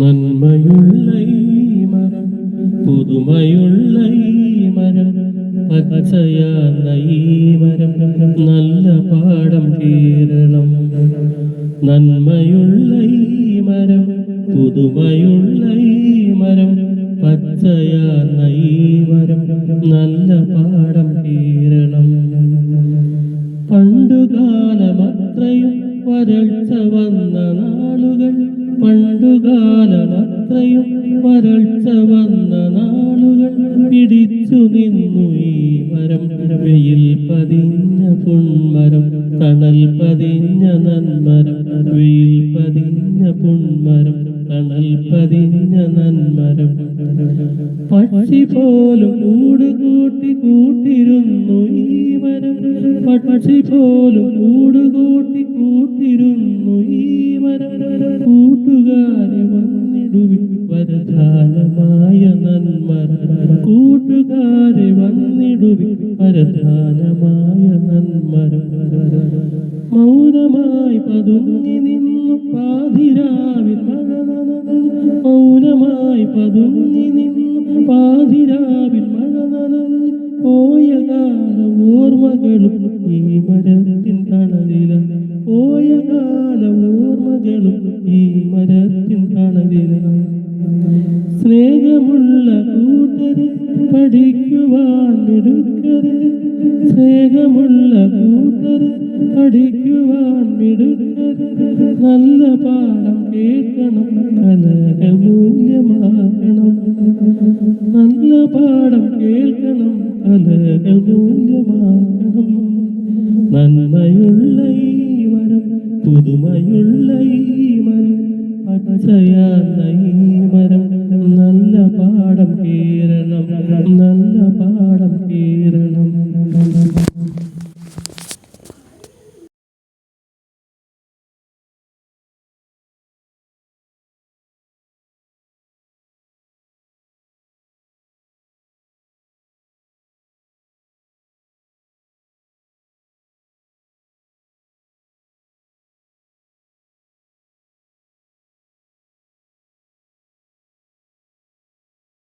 നന്മയുള്ള മരം പുതുമയുള്ള മരം പച്ചയാന്ന ഈ മരം നല്ല പാടം കേരളം. നന്മയുള്ള മരം പുതുമയുള്ള മരം പച്ചയാന്ന ഈ മരം നല്ല പാടം കേരളം. പണ്ടുകാലമത്രയും വരൾച്ച വന്ന പണ്ടുകാലമത്രയും വരൾച്ച വന്ന നാളുകൾ പിടിച്ചു നിന്നു ഈ മരം. വെയിൽ പതിഞ്ഞ പുൺമരം തണൽ പതിഞ്ഞ നന്മരം. വെയിൽ പതിഞ്ഞ പുൺമരം തണൽ പതിഞ്ഞ നന്മരം. പക്ഷി പോലും കൂട് കൂട്ടി കൂട്ടിരുന്നു ഈ മരം. പക്ഷി പോലും കൂട് കൂട്ടി കൂട്ടിരുന്നു ഈ കൂട്ടുകാരെ വന്നിടുവി വരദാനമായ നന്മരം കൂട്ടുകാരെ വന്നിടുവി വരദാനമായ നന്മരം മൗനമായി പതുങ്ങി നിന്നു പാതിരാവിൽ മൗനമായി പതുങ്ങി നിന്നു പാതിരാവിൽ മഴ നനഞ്ഞു പോയ കാല ഓർമ്മകളും ഈ മരത്തിൻ തണലില സ്നേഹമുള്ള കൂട്ടരെ പഠിക്കുവാൻ മിടുക്കരെ. സ്നേഹമുള്ള കൂട്ടരെ പഠിക്കുവാൻ മിടുക്കരെ. നല്ല പാഠം കേൾക്കണം കലകൾ മൂല്യമാകണം. നല്ല പാഠം കേൾക്കണം കലകൾ പുതുമയുള്ള ഈ നല്ല പാടം കേരളം.